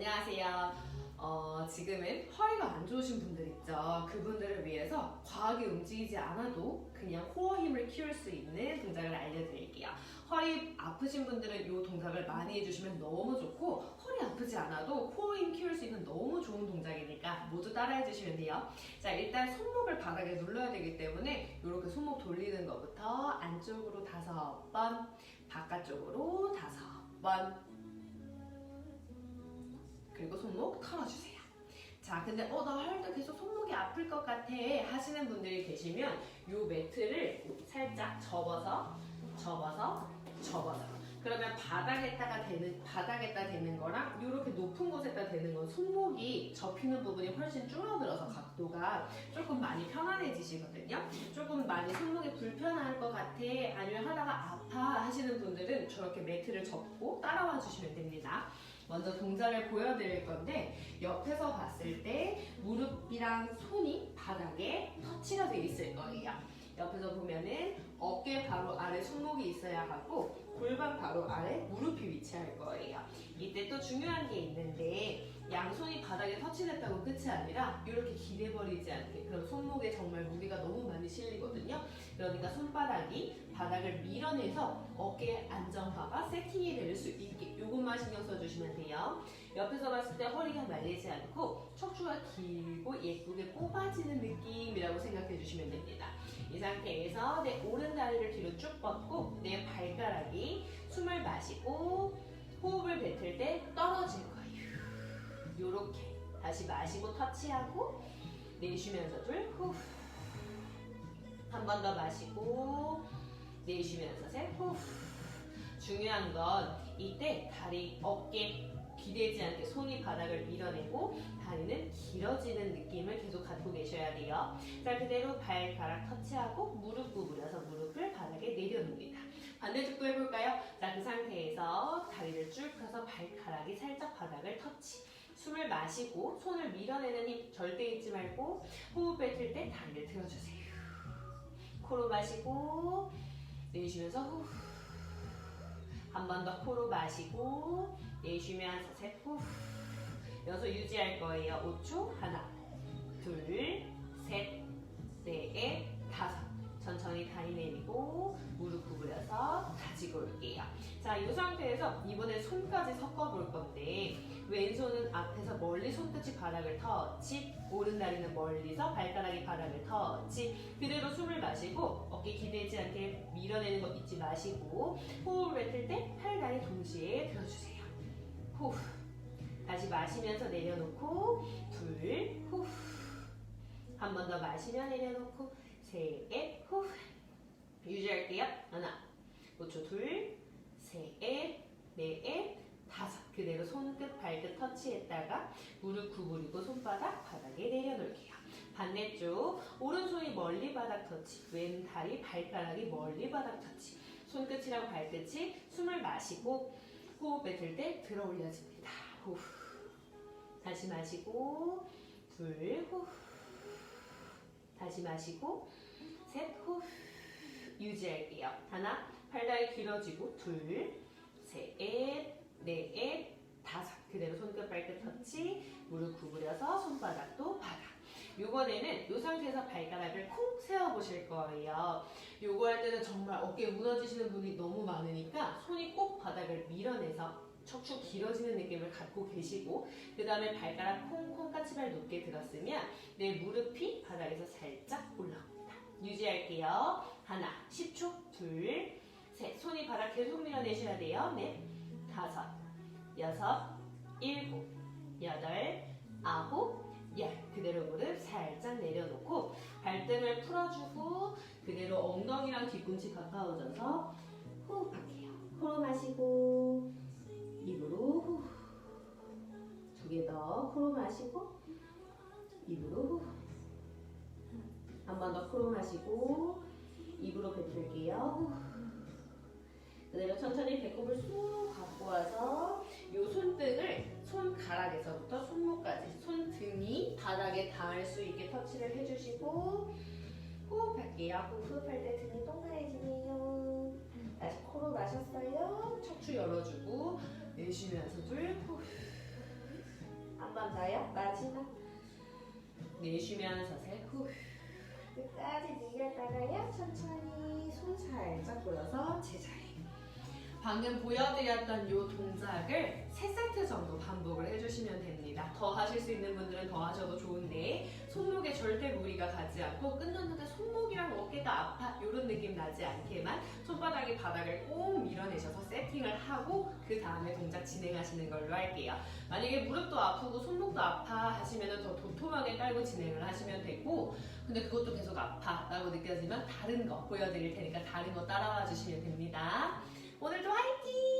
안녕하세요. 어, 지금은 허리가 안 좋으신 분들 있죠. 그분들을 위해서 과하게 움직이지 않아도 그냥 코어 힘을 키울 수 있는 동작을 알려드릴게요. 허리 아프신 분들은 이 동작을 많이 해주시면 너무 좋고 허리 아프지 않아도 코어 힘 키울 수 있는 너무 좋은 동작이니까 모두 따라해 주시면 돼요. 자 일단 손목을 바닥에 눌러야 되기 때문에 이렇게 손목 돌리는 것부터 안쪽으로 다섯 번, 바깥쪽으로 다섯 번, 그리고 손목 털어주세요. 자, 근데 어, 나 할때 계속 손목이 아플 것 같아 하시는 분들이 계시면 이 매트를 살짝 접어서 접어서 접어서 그러면 바닥에다가 대는 바닥에다 대는 거랑 이렇게 높은 곳에다 대는 건 손목이 접히는 부분이 훨씬 줄어들어서 각도가 조금 많이 편안해지시거든요. 조금 많이 손목이 불편할 것 같아 아니면 하다가 아파 하시는 분들은 저렇게 매트를 접고 따라와 주시면 됩니다. 먼저 동작을 보여드릴 건데 옆에서 봤을 때 무릎이랑 손이 바닥에 터치가 돼 있을 거예요. 옆에서 보면은 어깨 바로 아래 손목이 있어야 하고 골반 바로 아래 무릎이 위치할 거예요. 이때 또 중요한 게 있는데 양손이 바닥에 터치됐다고 끝이 아니라 이렇게 기대버리지 않게 그럼 손목에 정말 무게가 너무 많이 실리거든요. 그러니까 손바닥이 바닥을 밀어내서 어깨 안정화가 세팅이 될 수 있게 요것만 신경 써주시면 돼요. 옆에서 봤을 때 허리가 말리지 않고 척추가 길고 예쁘게 뽑아지는 느낌이라고 생각해 주시면 됩니다. 이 상태에서 내 오른 다리를 뒤로 쭉 뻗고 내 발가락이 숨을 마시고 호흡을 뱉을 때 떨어질 거예요. 요렇게 다시 마시고 터치하고 내쉬면서 둘 후. 한 번 더 마시고 내쉬면서 셋 후. 중요한 건 이때 다리 어깨 기대지 않게 손이 바닥을 밀어내고 다리는 길어지는 느낌을 계속 갖고 계셔야 돼요. 자 그대로 발가락 터치하고 무릎 구부려서 무릎을 바닥에 내려놓습니다. 반대쪽도 해볼까요? 자 그 상태에서 다리를 쭉 펴서 발가락이 살짝 바닥을 터치. 숨을 마시고 손을 밀어내는 힘 절대 잊지 말고 호흡 뱉을 때 다리를 들어주세요. 코로 마시고 내쉬면서 후. 한 번 더 코로 마시고 내쉬면서 셋 후. 여섯 유지할 거예요. 5초 하나 둘 셋 넷 다섯 천천히 다리 내리고 무릎 구부려서 가지고 올게요. 자, 이 상태에서 이번에 손까지 섞어볼 건데 왼손은 앞에서 멀리 손끝이 바닥을 터치 오른 다리는 멀리서 발가락이 바닥을 터치 그대로 숨을 마시고 어깨 기대지 않게 밀어내는 거 잊지 마시고 호흡을 뱉을 때 팔, 다리 동시에 들어주세요. 후 다시 마시면서 내려놓고 둘 후. 한번 더 마시며 내려놓고 셋, 후. 유지할게요. 하나, 5초 둘, 셋, 넷, 다섯. 그대로 손끝, 발끝 터치했다가 무릎 구부리고 손바닥 바닥에 내려놓을게요. 반대쪽 오른손이 멀리 바닥 터치, 왼 다리 발가락이 멀리 바닥 터치. 손끝이랑 발끝이 숨을 마시고 호흡 뱉을 때 들어 올려집니다. 후. 다시 마시고 둘 후. 다시 마시고 셋 후. 유지할게요. 하나, 팔다리 길어지고 둘, 셋, 넷, 다섯. 그대로 손끝 발끝 터치, 무릎 구부려서 손바닥도 바닥. 요번에는 이 상태에서 발가락을 콩 세워 보실 거예요. 요거 할 때는 정말 어깨 무너지시는 분이 너무 많으니까 손이 꼭 바닥을 밀어내서 척추 길어지는 느낌을 갖고 계시고 그 다음에 발가락 콩콩 까치발 높게 들었으면 내 무릎이 바닥에서 살짝 올라옵니다. 유지할게요. 하나, 10초, 둘, 셋. 손이 바닥 계속 밀어내셔야 돼요. 넷, 다섯, 여섯, 일곱, 여덟, 아홉, 열. 그대로 무릎 살짝 내려놓고 발등을 풀어주고 그대로 엉덩이랑 뒤꿈치 가까워져서 호흡할게요. 마시고 마시고 입으로 후. 한번더 코로 마시고 입으로 뱉을게요. 후. 그대로 천천히 배꼽을 쑥 갖고 와서 이 손등을 손가락에서부터 손목까지 손등이 바닥에 닿을 수 있게 터치를 해주시고 호흡할게요. 호흡할 때 등이 동그래지네요. 다시 코로 마셨어요. 척추 열어주고 내쉬면서 둘 후. 맞아요? 마지막? 내쉬면 자세 후. 끝까지 내렸다가요? 천천히 손 살짝 돌려서 제자리. 방금 보여드렸던 이 동작을 3세트 정도 반복을 해주시면 됩니다. 더 하실 수 있는 분들은 더 하셔도 좋은데 손목에 절대 무리가 가지 않고 끝났는데 손목이랑 어깨가 아파 이런 느낌 나지 않게만 손바닥이 바닥을 꼭 밀어내셔서 세팅을 하고 그 다음에 동작 진행하시는 걸로 할게요. 만약에 무릎도 아프고 손목도 아파 하시면 더 도톰하게 깔고 진행을 하시면 되고 근데 그것도 계속 아파 라고 느껴지면 다른 거 보여드릴 테니까 다른 거 따라와 주시면 됩니다. 오늘도 화이팅!